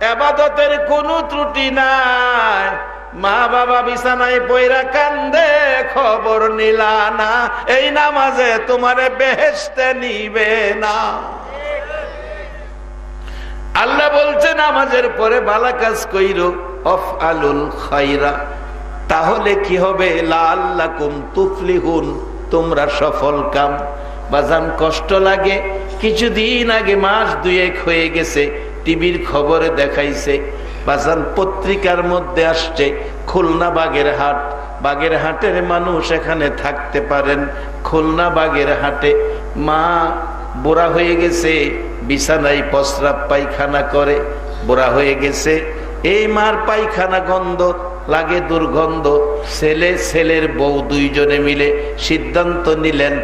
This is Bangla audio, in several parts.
এবাদতের কোনো ত্রুটি নাই। মা বাবা বিছানায় পয়রা কান্দে, খবর নিলা না। এই নামাজে তোমারে বেহেস্তে নিবে না। আল্লাহ বলছে, নামাজের পরে বালা কাজ কইর অফ আলুল খাইরা। তাহলে কি হবে? লাল্লাকুম তুফলিহুন, তোমরা সফল কাম। বাজান কষ্ট লাগে। কিছুদিন আগে মাস দুয়েক হয়ে গেছে টিভির খবরে দেখাইছে, বাজান পত্রিকার মধ্যে আসছে, খুলনা বাগের হাট বাগের হাটের মানুষ এখানে থাকতে পারেন, খুলনা বাগের হাটে মা বোরা হয়ে গেছে, বিছানায় প্রস্রাব পায়খানা করে বোরা হয়ে গেছে। এই মার পায়খানা গন্ধ লাগে দুর্গন্ধ। ছেলে, ছেলের বউ দুইজনে মিলে সিদ্ধান্ত নিলেন,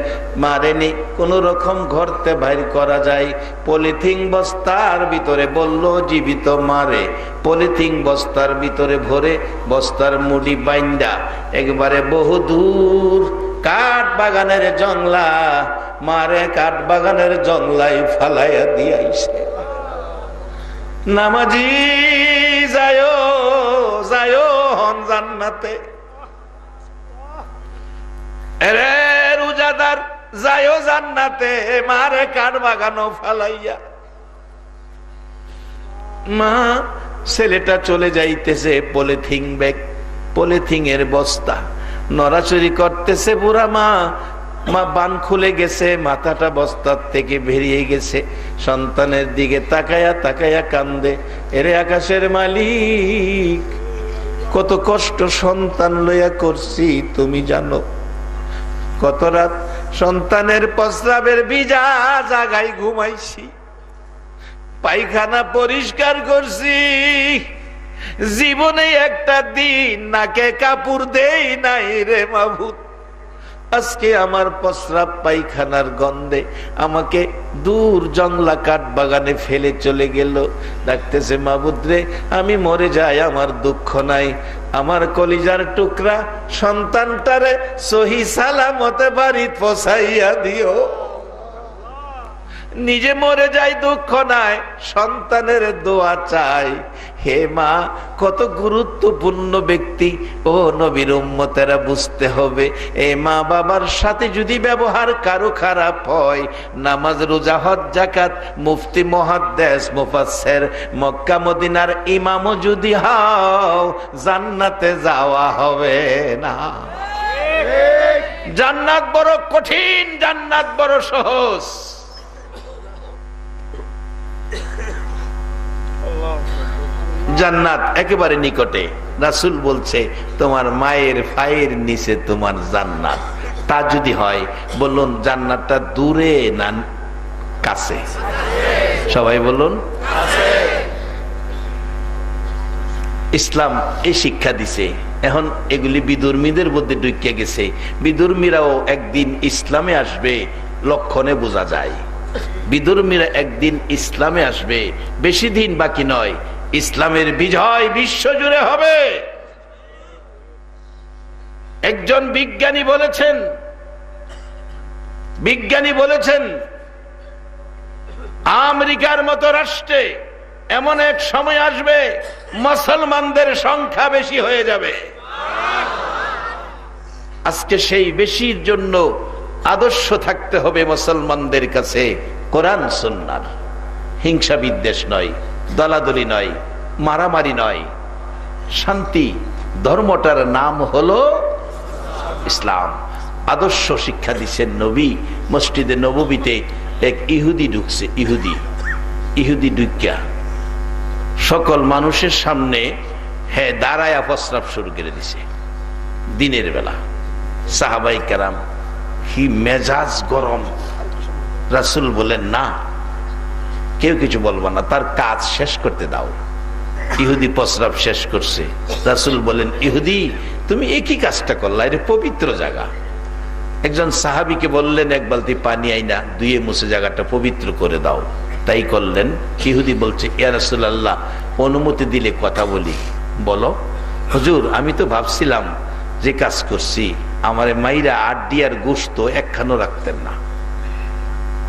মারেনি, কোন রকম ঘরতে বাইর করা যায়। পলিথিন বস্তার ভিতরে বলল, জীবিত মারে। পলিথিন বস্তার ভিতরে ভরে বস্তার মুড়ি বাইন্দা। একবারে বহু দূর কাঠ বাগানের জংলা। মারে কাঠ বাগানের জংলাই ফালাইয়া দিয়াইছে নামাজি যায় জান্নাতে। রে রোজাদার যায় জান্নাতে, মারে কাঠ বাগানো ফালাইয়া। মা, ছেলেটা চলে যাইতেছে পলিথিন ব্যাগ পলিথিন এর বস্তা। নড়াচড়ি করতেছে বুড়া মা। মা বান খুলে গেছে, মাথাটা বস্তার থেকে বেরিয়ে গেছে। সন্তানের দিকে তাকায়া তাকায়া কান্দে। এরে আকাশের মালিক কত কষ্ট সন্তান লইয়া করছি, তুমি জানো। কত রাত সন্তানের প্রস্রাবের বিজা জাগায় ঘুমাইছি। পায়খানা পরিষ্কার করছি। জীবনে একটা দিন নাকে কাপড় দেই নাই রে মাভূত আজকে আমার প্রস্রাব পায়খানার গন্ধে আমাকে দূর জংলা কাঠ বাগানে ফেলে চলে গেল। ডাকতেছে মাবুদ্রে আমি মরে যাই, আমার দুঃখ নাই। আমার কলিজার টুকরা সন্তানটারে সহি সালামতে বাড়ি পসাইয়া দিও। নিজে মরে যাই দুঃখ নাই সন্তানের দোয়া চাই। হে মা কত গুরুত্বপূর্ণ ব্যক্তি। ও নবীর উম্মতেরা বুঝতে হবে এ মা বাবার সাথে যদি ব্যবহার কারও খারাপ হয় নামাজ রোজা হজ জাকাত মুফতি মহাদ্দেশ মুফাসসের মক্কা মদিনার ইমামও যদি হও জান্নাতে যাওয়া হবে না। জান্নাত বড় কঠিন জান্নাত বড় সহজ। জান্নাত একেবারে নিকটে। রাসুল বলছে, তোমার মায়ের পায়ের নিচে তোমার জান্নাত। তা যদি হয়, বলুন জান্নাতটা দূরে না কাছে? সবাই বলুন, ইসলাম এই শিক্ষা দিছে। এখন এগুলি বিদুর্মীদের মধ্যে ঢুকিয়ে গেছে। বিদুর্মীরাও একদিন ইসলামে আসবে, লক্ষণে বোঝা যায়। বিদুর্মীরা একদিন ইসলামে আসবে, বেশি দিন বাকি নয়, ইসলামের বিজয় বিশ্ব জুড়ে হবে। একজন বিজ্ঞানী বলেছেন বিজ্ঞানী বলেছেন, আমেরিকার মতো রাষ্ট্রে এমন এক সময় আসবে, মুসলমানদের সংখ্যা বেশি হয়ে যাবে। আজকে সেই বেশির জন্য আদর্শ থাকতে হবে মুসলমানদের কাছে কোরআন সন্ন্যার হিংসা বিদ্বেষ নয়, দলাদলি নয়, মারামারি নয়। শান্তি, ধর্মটার নাম হলো ইসলাম। আদর্শ শিক্ষা দিচ্ছেন নবী, মসজিদে নবীতে এক ইহুদি ঢুকছে, ইহুদি। ইহুদি ঢুকিয়া সকল মানুষের সামনে হ্যাঁ দাঁড়ায় প্রস্রাব শুরু করে দিছে। দিনের বেলা সাহাবাই কারাম হি মেজাজ গরম। রাসুল বলেন না, কেউ কিছু বলব না, তার কাজ শেষ করতে দাও। ইহুদি প্রস্রাব শেষ করছে। রাসুল বলেন ইহুদি, তুমি একই কাজটা করলা, এটা পবিত্র জায়গা। একজন সাহাবিকে বললেন, এক বালতি পানি আইনা দুয়ে মুছে জায়গাটা পবিত্র করে দাও। তাই করলেন। ইহুদি বলছে ইয়ারসুল্লাহ অনুমতি দিলে কথা বলি। বলো, হুজুর, আমি তো ভাবছিলাম যে কাজ করছি, আমার মাইরা আড্ডি আর গোস্ত একখানো রাখতেন না।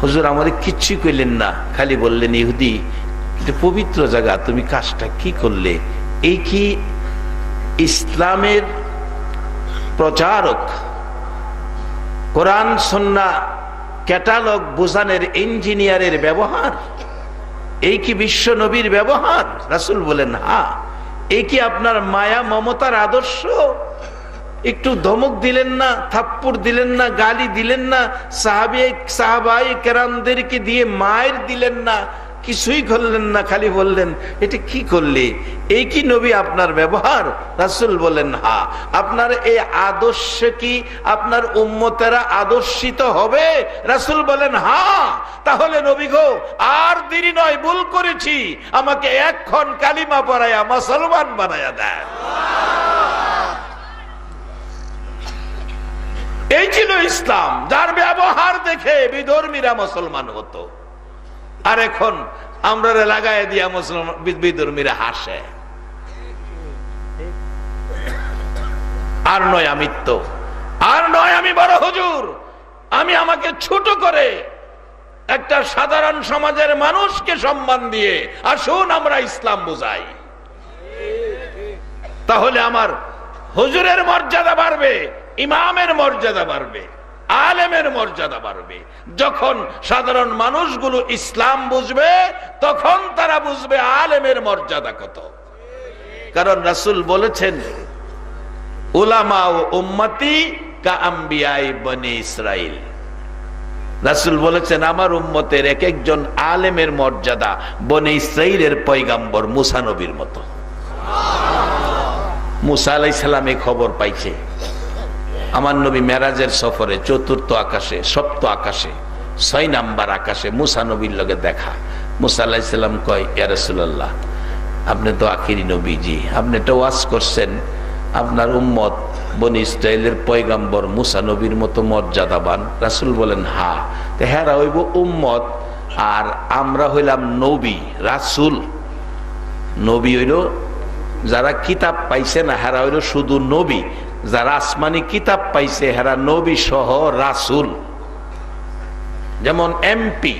হুজুর আমাদের কিচ্ছুই কইলেন না, খালি বললেন, ইহুদি পবিত্র জায়গা, তুমি কাজটা কি করলে? এই কি ইসলামের প্রচারক, কোরআন, সন্না, ক্যাটালগ বোঝানের ইঞ্জিনিয়ারের ব্যবহার? এই কি বিশ্ব নবীর ব্যবহার? রাসুল বলেন হা এই কি আপনার মায়া, মমতার আদর্শ? একটু ধমক দিলেন না থাপ্পুর দিলেন না, গালি দিলেন না সাহাবে সাহাবাই কেরামদেরকে দিয়ে মায়ের দিলেন না, কিছুই করলেন না, খালি বললেন, এটা কি করলে? এই কি নবী আপনার ব্যবহার? রাসুল বলেন হা, আপনার এই আদর্শ কি? আপনার উম্মতেরা আদর্শিত হবে? রাসুল বলেন হা, তাহলে নবী গো, আর দেরি নয়, ভুল করেছি। আমাকে এক্ষণ কালিমা পড়ায়া মুসলমান বানায়া দেন। এই ছিল ইসলাম, যার ব্যবহার দেখে বিধর্মীরা মুসলমান হতো। আর এখন আমরা লাগাই দিয়া মুসলমান বিধর্মীরা হাসে। আর নয় আমিত্ব আর নয়, আমি বড় হুজুর। আমি আমাকে ছোট করে একটা সাধারণ সমাজের মানুষকে সম্মান দিয়ে আসুন, আমরা ইসলাম বুঝাই। তাহলে আমার হুজুরের মর্যাদা বাড়বে। ইমামের মর্যাদা বাড়বে, আলেমের মর্যাদা বাড়বে। যখন সাধারণ মানুষগুলো ইসলাম বুঝবে, তখন তারা বুঝবে আলেমের মর্যাদা কত। কারণ রাসুল বলেছেন, উলামা ও উম্মতি কা আম্বিয়াই বনি ইসরাইল। রাসুল বলেছেন, আমার উম্মতের এক একজন আলেমের মর্যাদা বনে ইসরাইলের পয়গাম্বর মুসানবীর মতো। মুসা আলাই সালামে খবর পাইছে। আমার নবী মেরাজের সফরে, চতুর্থ আকাশে, সপ্ত আকাশে, ছয় নাম্বার আকাশে মুসা নবীর লগে দেখা। মুসা আলাহিসাল্লাম কয় ইয়ারসুল্লাহ আপনি তো আখিরি নবীজি, আপনি তো ওয়াজ করছেন। আপনার উম্মত বনি ইসরায়েলের পয়গাম্বর মুসা নবীর মতো মর্যাদাবান। রাসুল বলেন, হা, তো হ্যাঁ হইব উম্মত, আর আমরা হইলাম নবী, রাসুল। নবী হইল, যারা কিতাব পাইছে না, হেরা হইল শুধু নবী। যারা আসমানি কিতাব পাইছে, হেরা নবী সহ রাসুল। যেমন এমপি,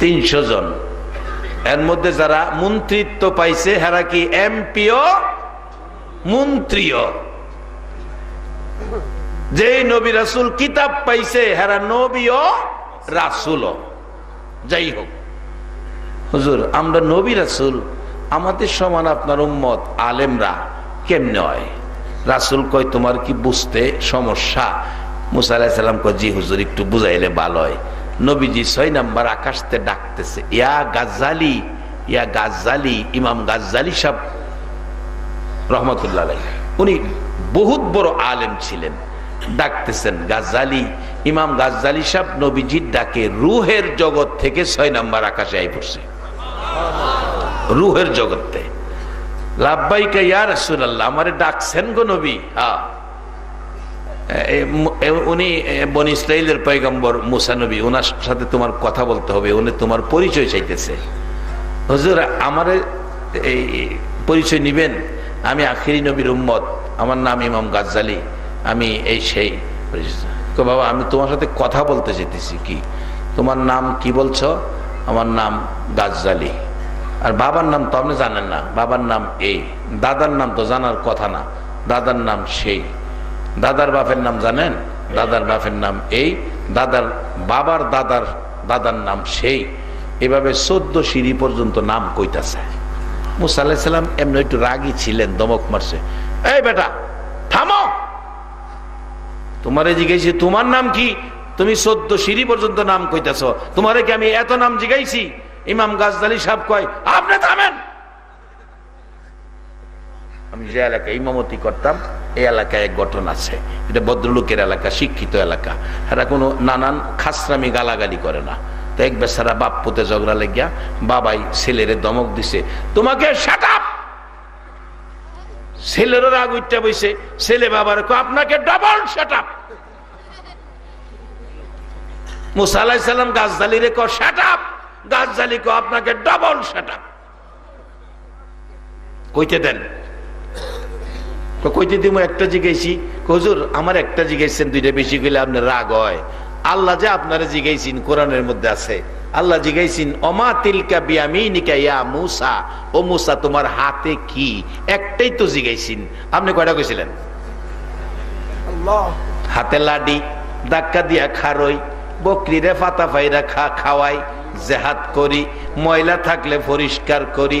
তিনশো জন। এর মধ্যে যারা মন্ত্রিত্ব পাইছে, হেরা কি এমপিও, মন্ত্রীও? যে নবী রাসুল কিতাব পাইছে, হেরা নবীও রাসুল যাই হোক, হুজুর, আমরা নবী রাসুল, আমাদের সমান আপনার উম্মত, আলেমরা কেমনে হয়? রাসুল কয়, তোমার কি বুঝতে সমস্যা? মুসা আলাহিসাল্লাম কয়, জি হুজুর, একটু বুঝাইলে ভালো হয়। নবীজি ছয় নাম্বার আকাশতে ডাকতেছে, ইয়া গাজ্জালি ইয়া গাজ্জালি, ইমাম গাজ্জালি সাহ রহমতুল্লাহ উনি বহুত বড় আলেম ছিলেন। ডাকতেছেন, গাজ্জালি, ইমাম গাজ্জালি সাহ নবীজির ডাকে রুহের জগৎ থেকে ছয় নাম্বার আকাশে আই পড়ছে। রুহের জগতে লাভবাইকা ইয়া রাসূলুল্লাহ, আমারে ডাকছেন গো নবী। হ্যাঁ উনি বন ইসরাইলের পয়গম্বর মুসা নবী ওনার সাথে তোমার কথা বলতে হবে, উনি তোমার পরিচয় চাইতেছে। হুজুর, আমার এই পরিচয় নিবেন? আমি আখিরি নবীর উম্মত, আমার নাম ইমাম গাজ্জালি, আমি এই সেই বাবা, আমি তোমার সাথে কথা বলতে চাইতেছি, কি? তোমার নাম কি বলছো? আমার নাম গাজ্জালি। আর বাবার নাম তো আপনি জানেন না। বাবার নাম এই দাদার নাম তো জানার কথা না। দাদার নাম সেই দাদার বাপের নাম জানেন? দাদার বাপের নাম এই। দাদার বাবার দাদার দাদার নাম সেই। এভাবে চোদ্দ সিঁড়ি পর্যন্ত নাম কইতাছে। মুসা এমনি একটু রাগি ছিলেন, দমক মারছে। এই বেটা, থামো! তোমারে জিজ্ঞাসি, তোমার নাম কি? তুমি চোদ্দ সিঁড়ি পর্যন্ত নাম কইতাছ। তোমারে কি আমি এত নাম জিগাইছি? ইমাম গাজদালি সাহেব কয়, আপনি থামেন। আমি যে এলাকায় ইমামতি করতাম, এই এলাকায় এক গঠন আছে। এটা ভদ্রলোকের এলাকা, শিক্ষিত এলাকা। এরা কোনো নানান খাসরামি গালাগালি করে না। তো এক বেচারা বাপ পুতে ঝগড়া লেগিয়া, বাবাই ছেলেরে দমক দিছে। তোমাকে ছেলেরও রাগ উঠতে বইছে। ছেলে বাবার আপনাকে ডাবল আপ মুসা আলাহিসাল্লাম গাছদালিরে কো শাট আপ গাছদালি কো আপনাকে ডাবল আপ কইতে দেন। কইতে দিব একটা জিগাইছি হুজুর আমার একটা জিগাইছেন দুইটা বেশি গেলে আপনার রাগ হয়। আল্লাহ যে আপনারা জিগাইছেন কোরআনের মধ্যে আছে। আল্লাহ জিগাইছেন অমা তিলকা বিয়ামিনিকা ইয়া মুসা। ও মুসা তোমার হাতে কি? একটাই তো জিগাইছেন। আপনি কয়টা কইছিলেন? হাতে লাডি ধাক্কা দিয়া খারই বকরিরে ফাতা ফাইরা খা খাওয়াই। জেহাদ করি, ময়লা থাকলে পরিষ্কার করি।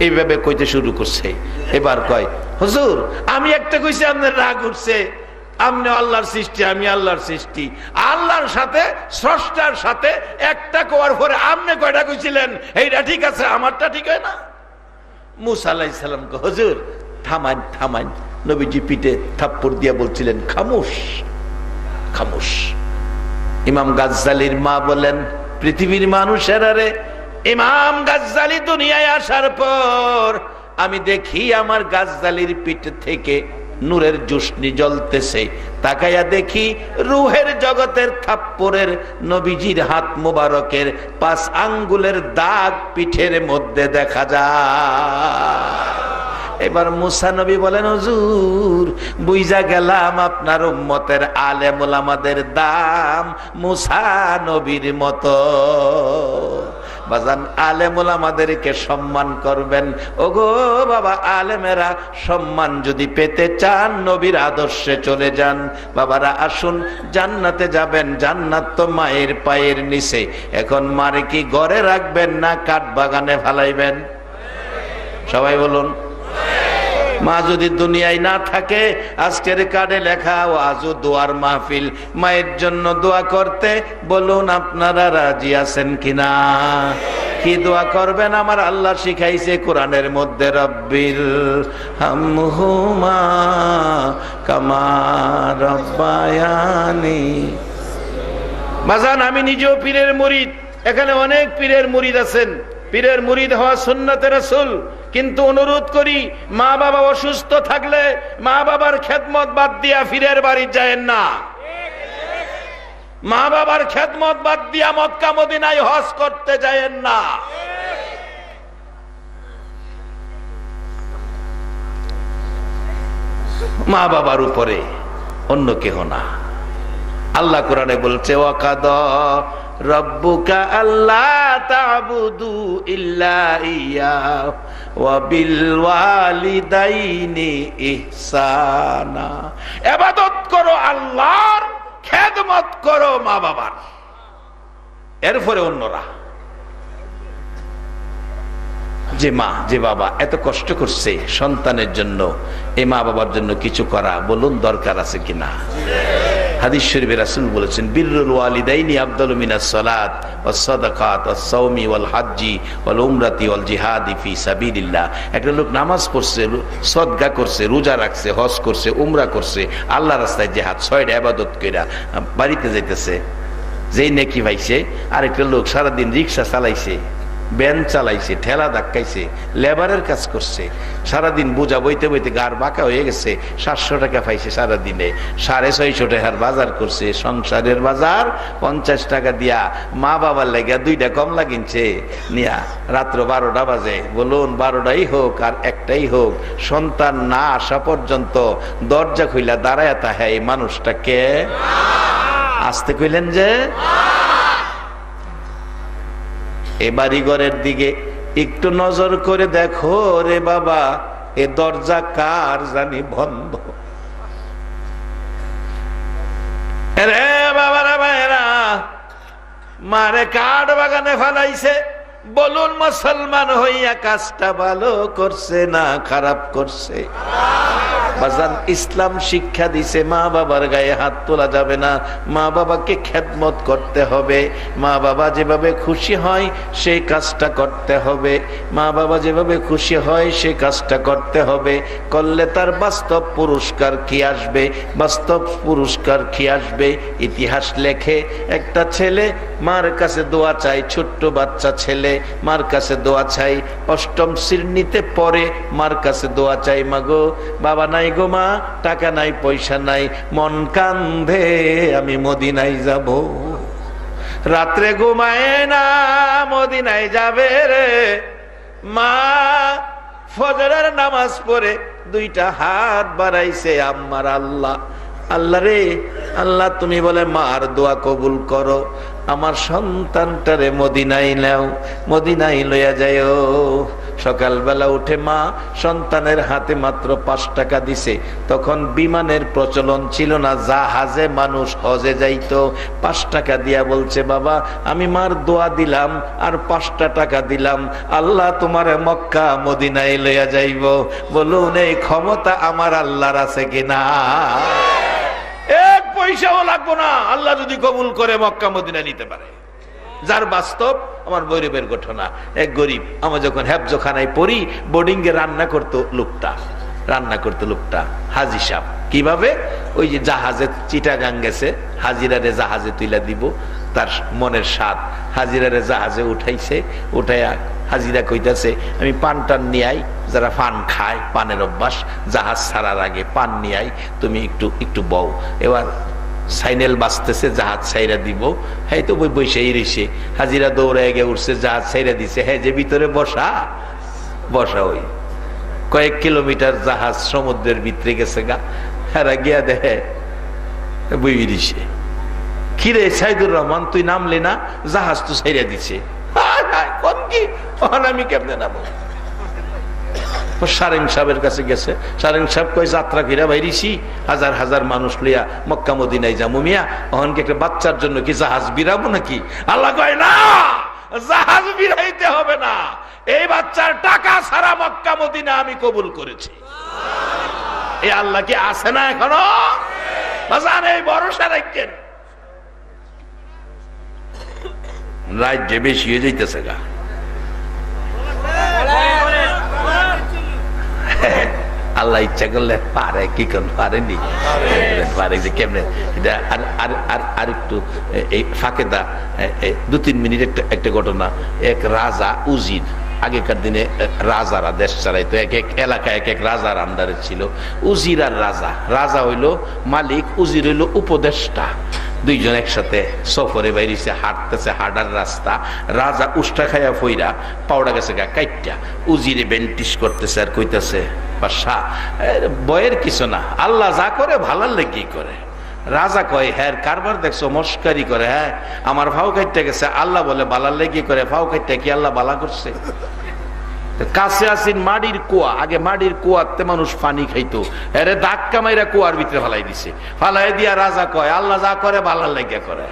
এইভাবে কইতে শুরু করছে। এবার কয়, হুজুর, আমি একটা কইছি, আপনার রাগ উঠছে। আপনি আল্লাহর সৃষ্টি, আমি আল্লাহর সৃষ্টি। আল্লাহর সাথে, স্রষ্টার সাথে একটা কোয়ার পরে আপনি কয়টা কইছিলেন? এইটা ঠিক আছে, আমারটা ঠিক হয় না? মুসা আলাইসাল্লাম হজুর, থামাইন থামাইন। নবীজি পিঠে থাপ্পড় দিয়া বলছিলেন, খামুশ খামুশ। ইমাম গাজ্জালির মা বলেন পৃথিবীর মানুষের আরে, ইমাম গাজ্জালি দুনিয়ায় আসার পর আমি দেখি আমার গাজ্জালির পিঠ থেকে নূরের জুসনি জ্বলতেছে। তাকাইয়া দেখি রুহের জগতের থাপ্পরের নবীজির হাত মোবারকের পাঁচ আঙ্গুলের দাগ পিঠের মধ্যে দেখা যায়। এবার মুসা নবী বলেন, হুজুর, বুইজা গেলাম আপনার উম্মতের আলেমুল আমাদের দাম মুসা নবীর মতো। বাজান, আলেমুল আমাদেরকে সম্মান করবেন। ওগো বাবা, আলেমেরা সম্মান যদি পেতে চান, নবীর আদর্শে চলে যান। বাবারা, আসুন, জান্নাতে যাবেন। জান্নাত তো মায়ের পায়ের নিচে। এখন মারে কি ঘরে রাখবেন না কাঠ বাগানে ফালাইবেন? সবাই বলুন। মা যদি দুনিয়ায় না থাকে, আজকের কার্ডে লেখা ও আজও দোয়ার মাহফিল। মায়ের জন্য দোয়া করতে বলুন, আপনারা রাজি আছেন কিনা? কি দোয়া করবেন? আমার আল্লাহ শিখাইছে কোরআনের মধ্যে রব্বির হামহুমা কামা রব্বায়ানি। বাজান আমি নিজেও পীরের মুরিদ। এখানে অনেক পীরের মুরিদ আছেন। পীরের মুরিদ হওয়া সুন্নতে রাসূল। কিন্তু অনুরোধ করি, মা বাবা অসুস্থ থাকলে মা বাবার খেদমত বাদ দিয়া ফিরের বাড়ি যায়েন না। মা বাবার খেদমত বাদ দিয়া মক্কা মদিনায় হজ করতে যায়েন না। মা বাবার উপরে অন্য কেহ না। আল্লাহ কোরআনে বলছে, ওয়াকাদ রব্বুকা আল্লাহ তাবুদু ইল্লা ইয়া। ইবাদত করো আল্লাহর, খেদমত করো মা বাবার। এরপরে অন্যরা। যে মা, যে বাবা এত কষ্ট করছে সন্তানের জন্য এই মা বাবার জন্য কিছু করা, বলুন দরকার আছে কিনা? হাদিস শরীফে রাসূল বলেছেন বিররুল ওয়ালিদাইনি আফদালু মিনাস সালাত ওয়াস সাদাকাত ওয়াস সাওমি ওয়াল হাজ্জি ওয়াল উমরাতি ওয়াল জিহাদি ফি সাবিলিল্লাহ। একটা লোক নামাজ পড়ছে সদকা করছে, রোজা রাখছে, হজ করছে, উমরা করছে আল্লাহ রাস্তায় জিহাদ, ছয়টা ইবাদত কইরা বাড়িতে যাইতেছে। যেই নেকি ভাইছে আরেকটা লোক সারাদিন রিক্সা চালাইছে। ব্যান চালাইছে, ঠেলা ধাক্কাইছে, লেবারের কাজ করছে। সারাদিন বোঝা বইতে বইতে গার বাঁকা হয়ে গেছে, সাতশো টাকা পাইছে সারাদিনে। সাড়ে ছয়শো টাকার বাজার করছে, সংসারের বাজার পঞ্চাশ টাকা দিয়া মা বাবার লেগা দুইটা কমলা কিনছে। নিয়া রাত্র বারোটা বাজে, বলুন বারোটাই হোক আর একটাই হোক, সন্তান না আসা পর্যন্ত দরজা খুইলা দাঁড়ায় তাহা এই মানুষটাকে। আসতে কইলেন যে এ বাড়িঘরের দিকে একটু নজর করে দেখো রে বাবা, এ দরজা কার জানি বন্ধ। রে বাবারা ভাইরা মারে কাঠ বাগানে ফেলাইছে। বলুন, মুসলমান হইয়া কাজটা ভালো করছে না খারাপ করছে? ইসলাম শিক্ষা দিছে, মা বাবার গায়ে হাত তোলা যাবে না। মা বাবাকে খেদমত করতে হবে। মা বাবা যেভাবে খুশি হয় সেই কাজটা করতে হবে। মা বাবা যেভাবে খুশি হয় সেই কাজটা করতে হবে। করলে তার বাস্তব পুরস্কার কি আসবে? বাস্তব পুরস্কার কি আসবে? ইতিহাস লেখে, একটা ছেলে মার কাছে দোয়া চাই ছোট্ট বাচ্চা ছেলে। মার কাছে দোয়া চাই। অষ্টম শ্রেণীতে পরে মার কাছে দোয়া চাই মাগো বাবা নাই গো মা, টাকা নাই, পয়সা নাই। মন কান্ধে আমি মদিনায় যাব। রাত্রে ঘুমায় না, মদিনায় যাবে রে। মা ফজরের নামাজ পড়ে দুইটা হাত বাড়াইছে আম্মার আল্লাহ। আল্লাহ রে, আল্লাহ তুমি বলে মার দোয়া কবুল করো। আমার সন্তানটারে মদিনাই নাও মদিনাই লইয়া যাইও। সকালবেলা উঠে মা সন্তানের হাতে মাত্র পাঁচ টাকা দিছে। তখন বিমানের প্রচলন ছিল না, জাহাজে মানুষ হজে যাইতো। পাঁচ টাকা দিয়া বলছে, বাবা, আমি মার দোয়া দিলাম আর পাঁচটা টাকা দিলাম। আল্লাহ তোমার মক্কা, মদিনায় লইয়া যাইব। বলুন, এই ক্ষমতা আমার আল্লাহর আছে কিনা? পয়সাও লাগবো না। আল্লাহ যদি কবুল করে মক্কা, মদিনা নিতে পারে। যার বাস্তব, আমার গরিবের ঘটনা। এক গরিব আমার যখন হ্যাবজখানায় পড়ি বোর্ডিং এ রান্না করতো লোকটা। রান্না করতো লোকটা, হাজি সাহ কীভাবে? ওই যে জাহাজে চিটাগাং গেছে, হাজিরারে জাহাজে তুইলা দিব, তার মনের স্বাদ। হাজিরারে জাহাজে উঠাইছে, উঠাইয়া হাজিরা কইতাছে, আমি পান টান নিয়াই যারা পান খায়, পানের অভ্যাস, জাহাজ ছাড়ার আগে পান নিয়াই তুমি একটু একটু বও। এবার সাইনেল বাঁচতেছে জাহাজ সাইরা দিব। হ্যাঁ তো বই বসেই রয়েছে হাজিরা দৌড়ে গিয়ে উঠছে, জাহাজ সাইরা দিছে। হ্যাঁ যে ভিতরে বসা বসা ওই। কয়েক কিলোমিটার জাহাজ সমুদ্রের ভিতরে গেছে গা। হ্যাঁ গিয়া দেখে, বই দিছে কিরে সাইদুর রহমান, তুই নামলি না? জাহাজ তো সাইরা দিছে। কোন কি? আমি কেমনে নামো সারেং সাহেবের কাছে গেছে। সারেং সাহেব কই যাত্রা ফিরা বাইরিছি, হাজার হাজার মানুষ লইয়া মক্কা মদিনায় যাব মিয়া। ওখানকে একটা বাচ্চার জন্য কি জাহাজ বিরাবো নাকি? আল্লাহ কয়, না, জাহাজ বিরাইতে হবে না। এই বাচ্চার টাকা সারা মক্কা মদিনা আমি কবুল করেছি। এই আল্লাহ কি আছে না এখনও? এই ভরসা রাখেন রাজ্যে বেশি হয়ে যাইতেছে গা। আল্লাহ ইচ্ছা করলে পারে কি কোন পারেনি? পারে। যে কেমনে? এটা আর আর আর আর একটু এই ফাঁকে দা দু তিন মিনিট একটা একটা ঘটনা। এক রাজা উজির আগেকার দিনে রাজারা দেশ চালাইতো এক এক এলাকায় এক এক রাজার আন্ডারে ছিল। উজির আর রাজা। রাজা হইল মালিক উজির হইল উপদেষ্টা। দুইজন একসাথে সফরে বাইরেছে হাঁটতেছে হাঁটার রাস্তা। রাজা উষ্টা খাইয়া ফইরা পাউডা গেছে গা কাইটটা। উজিরে বেন্টিস করতেছে আর কইতাছে বাসা বয়ের কিছু না। আল্লাহ যা করে, ভালার লেগেই করে। রাজা কয় হ্যাঁ কারবার দেখছ, মস্কারি করে হ্যাঁ। আমার ভাও খাইতে গেছে। আল্লাহ বলে বালার লেগে করে। ভাও খাইতে কি আল্লাহ বালা করছে? কাছে আসিন মাটির কুয়া। আগে মাটির কুয়াতে মানুষ পানি খাইতো। এরে ধাক্কা মাইরা কুয়ার ভিতরে ফালাই দিছে। ফালাই দিয়া রাজা কয়, আল্লাহ যা করে বালার লেগে করে।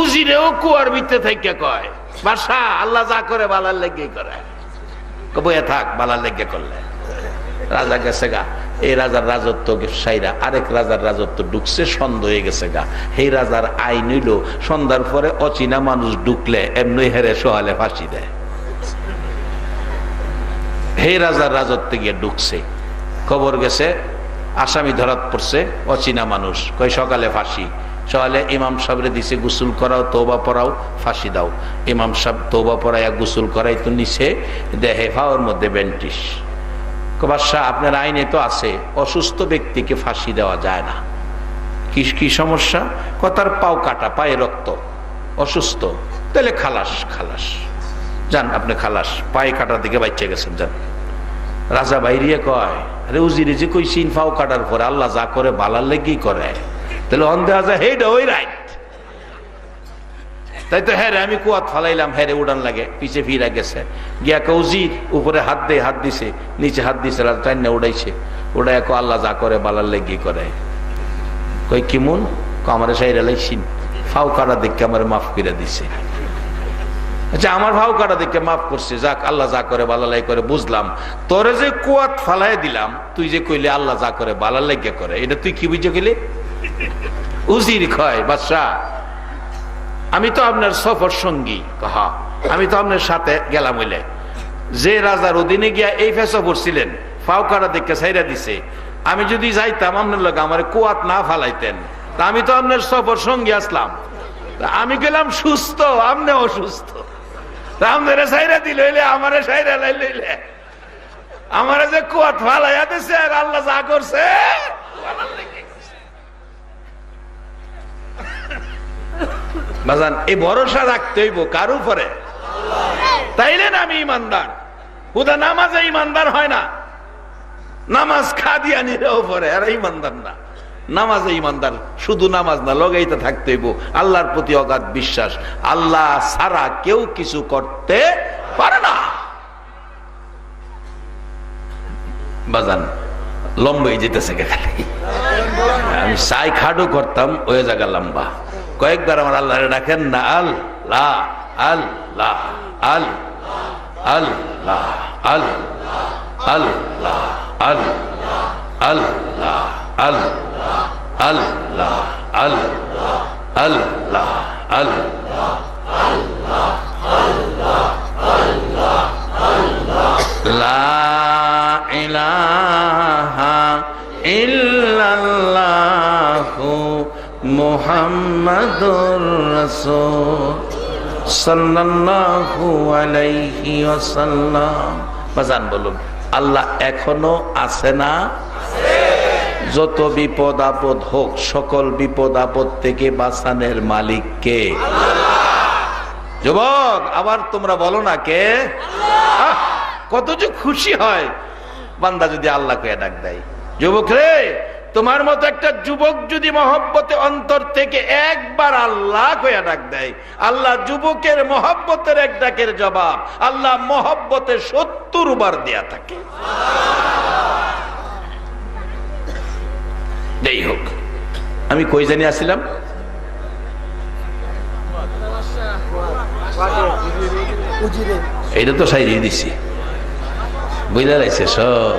উজিরেও কুয়ার ভিতরে থেকে কয় বাসা আল্লাহ যা করে বালার লেগে করে। বইয়া থাক বালার লেগে করলে। রাজা গেছে গা। এই রাজার রাজত্ব সাইরা, আরেক রাজার রাজত্ব ঢুকছে সন্দেহ হয়ে গেছে গা। সেই রাজার আইন হইল, সন্ধ্যার পরে অচিনা মানুষ ঢুকলে এমনি হেরে সোহালে ফাঁসি দেয়। হে রাজার রাজত্বে গিয়ে ঢুকছে। খবর গেছে, আসামি ধরাত পড়ছে, অচিনা মানুষ। কই সকালে ফাঁসি। সকালে ইমাম সাহেবরে দিছে, গোসল করাও তোবা পড়াও, ফাঁসি দাও। ইমাম সাহেব তৌবা পড়াইয়া গোসল করাই তো নিছে দেহে ফাওয়ার মধ্যে বেন্টিস বাদশাহ, আপনার আইনে তো আছে, অসুস্থ ব্যক্তিকে ফাঁসি দেওয়া যায় না। কি কি সমস্যা? কথার পাও কাটা, পায়ে রক্ত। অসুস্থ, তাহলে খালাস খালাস। যান, আপনি খালাস, পায়ে কাটার দিকে বাচ্চা গেছেন, যান। রাজা বাইরিয়ে কয়, আরে উজিরে যে কই সিন ফাও কাটার পরে আল্লাহ যা করে, বালার লেগেই করে। তাহলে অন্ধে আজা হেড ওই রাইট। তাই তো হ্যাঁ আমি কুয়াত ফালাইলাম হ্যাঁ উড়ান লাগে, পিছে ফিরা গেছে। গিয়া কৌজির উপরে হাত দিয়ে হাত দিছে, নিচে হাত দিছে টাইনা উড়াইছে। উড়াই কো আল্লাহ যা করে, বালার লেগে করে। কই কিমুন কো আমার সাইরা লাইছিন, ফাও কাটা দেখে আমার মাফ করে দিছে। আচ্ছা আমার ভাও কাটা দেখে মাফ করছে, যাক, আল্লাহ যা করে বালালাই করে, বুঝলাম। তোরে যে কুয়াত ফালাই দিলাম, তুই যে কইলে আল্লাহ যা করে বালালাই করে, এটা তুই কি বুঝে কইলে? উজির কয় বাদশাহ আমি তো আপনার সফর সঙ্গী, কহা। আমি তো আপনার সাথে গেলাম হইলে। যে রাজার অধীনে গিয়া এই ফেসা করছিলেন ফাও কাটা দেখে সাইরা দিছে। আমি যদি যাইতাম, আপনার লোক আমার কুয়াত না ফালাইতেন। তা আমি তো আপনার সফর সঙ্গী আসলাম। আমি গেলাম সুস্থ আপনি অসুস্থ রামদের সাইরা দিল হইলে, আমারে সাইরা লাইলে আমারে যে কুয়াত ফালাইয়া দিছে, আর আল্লাহ যা করছে বাজান এই ভরসা রাখতে হইব কার উপরে? আমি ইমানদার। হুদা নামাজে ইমানদার হয় না। নামাজ খা দিয়া নিরে উপরে, আর ইমানদার না। নামাজে ইমানদার, শুধু নামাজ না, লগাইতে থাকতে হইব। আল্লাহর প্রতি অগাধ বিশ্বাস। আল্লাহ ছাড়া কেউ কিছু করতে পারে না। বাজান লম্বাই যেতেছে আমি সাই খাডও করতাম ওই জায়গা লম্বা কয়েকবার আমার আল্লাহ ডাকেন না আল লা আল লা আল আল লা আল আল লা আল আল লা আল আল লা আল আল লা আল লা ইলাহা মুহাম্মাদুর রাসূল সাল্লাল্লাহু আলাইহি ওয়াসাল্লাম। বাজান বলুন, আল্লাহ এখনও আছে না? যত বিপদ আপদ হোক, সকল বিপদ আপদ থেকে বাঁচানের মালিক কে? যুবক, আবার তোমরা বলো না কে? কত যে খুশি হয়। বান্দা যদি আল্লাহকে ডাক দেয়। যুবক রে তোমার মতো একটা যুবক যদি মহব্বতে অন্তর থেকে একবার আল্লাহ কয়া ডাক দেয়, আল্লাহ যুবকের মহব্বতের এক ডাকের জবাব, আল্লাহ মহব্বতে সত্তর বার দেয়া থাকে। যাই হোক, আমি কই জানি আসছিলাম এটা তো সাইরিয়ে দিছি। বুঝলা লাগছে, সব।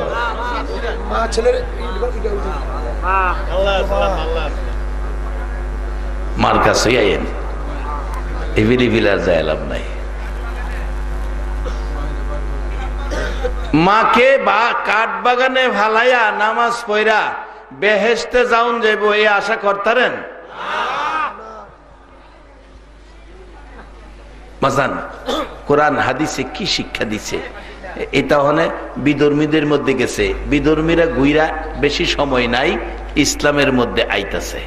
মার কাছে আইন এবিলি বিলার যায় লাভ নাই। মাকে বা কাঠ বাগানে ভালাইয়া নামাজ পড়া বেহেস্তে যাউন যাইব, এই আশা করতারেন? মাজান, কোরআন হাদিসে কি শিক্ষা দিছে? এটা হলে বিধর্মীদের মধ্যে গেছে। বিধর্মীরা গুইরা বেশি সময় নাই ইসলামের মধ্যে আইতাছে।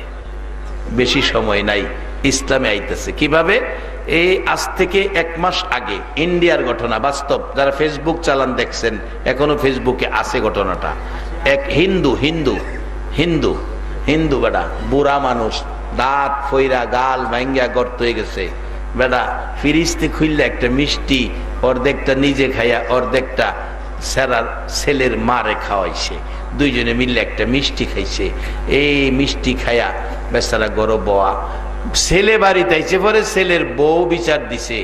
বেশি সময় নাই ইসলামে আইতেছে। কীভাবে? এই আজ থেকে এক মাস আগে ইন্ডিয়ার ঘটনা বাস্তব। যারা ফেসবুক চালান দেখছেন, এখনও ফেসবুকে আছে ঘটনাটা। এক হিন্দু হিন্দু হিন্দু হিন্দু বেটা, বুড়া মানুষ, দাঁত ফইরা গাল ভাঙ্গা গর্ত হয়ে গেছে। বেটা, ফিরিস্তি খুললে একটা মিষ্টি অর্ধেকটা নিজে খাইয়া, অর্ধেকটা সেরার ছেলের মারে খাওয়াইছে। দুইজনে মিললে একটা মিষ্টি খাইছে। এই মিষ্টি খাইয়া বেচারা গরো বয়া। ছেলে বাড়িতে আইছে পরে ছেলের বউ বিচার দিছে।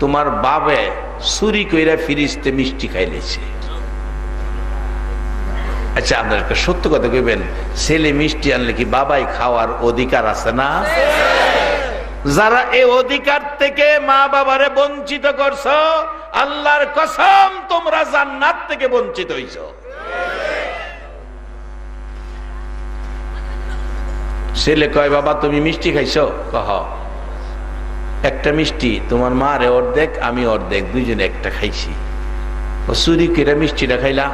তোমার বাবে চুরি কইরা ফিরিস্তে মিষ্টি খাইলেছে। আচ্ছা আপনার সত্য কথা কইবেন। ছেলে মিষ্টি আনলে কি বাবাই খাওয়ার অধিকার আছে না? যারা এ অধিকার থেকে মা বাবারে বঞ্চিত করছ, আল্লাহর কসম তোমরা জান্নাত থেকে বঞ্চিত হইছ। ছেলে কয়, বাবা, তুমি মিষ্টি খাইছো? কহ, একটা মিষ্টি, তোমার মা রে অর্ধেক, আমি অর্ধেক, দুইজনে একটা খাইছি। ও, চুরি কেরা মিষ্টিটা খাইলা?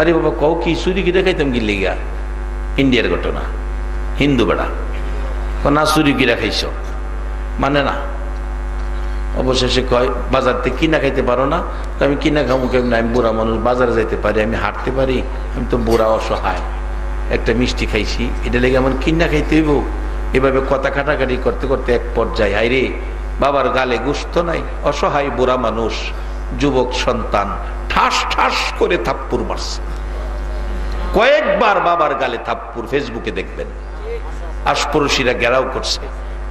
আরে বাবা, কও কি, চুরি কিরা খাইতাম কি লিগা? ইন্ডিয়ার ঘটনা, হিন্দু বেড়া। না, চুরি কিরা খাইছ। মানে না। অবশেষে কয় বাজার থেকে কিনা খাইতে পারো না। আমি কিনা খাব কেমন? আমি বুড়া মানুষ, বাজারে যাইতে পারি, আমি হাঁটতে পারি, আমি তো বুড়া অসহায়। একটা মিষ্টি খাইছি, এটা লেগে আমার কিনা খাইতে হইব। এভাবে কথা কাটাকাটি করতে করতে এক পর্যায়ে হাই রে, বাবার গালে গুস্ত নাই, অসহায় বুড়া মানুষ, যুবক সন্তান, ঠাস ঠাস করে থাপ্পুর মারছে। কয়েকবার বাবার গালে থাপ্পুর ফেসবুকে দেখবেন। আশপড়শিরা ঘেরাও করছে।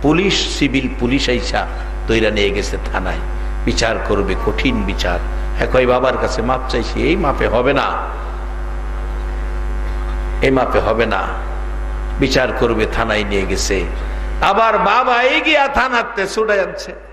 পুলিশ, সিভিল পুলিশ আইসা তৈরা নিয়ে গেছে থানায়। বিচার করবে, কঠিন বিচার। একই বাবার কাছে মাপ চাইছি, এই মাপে হবে না। এই মাপে হবে না। বিচার করবে, থানায় নিয়ে গেছে। আবার বাবা এগিয়া থানাতে ছুটে যাচ্ছে।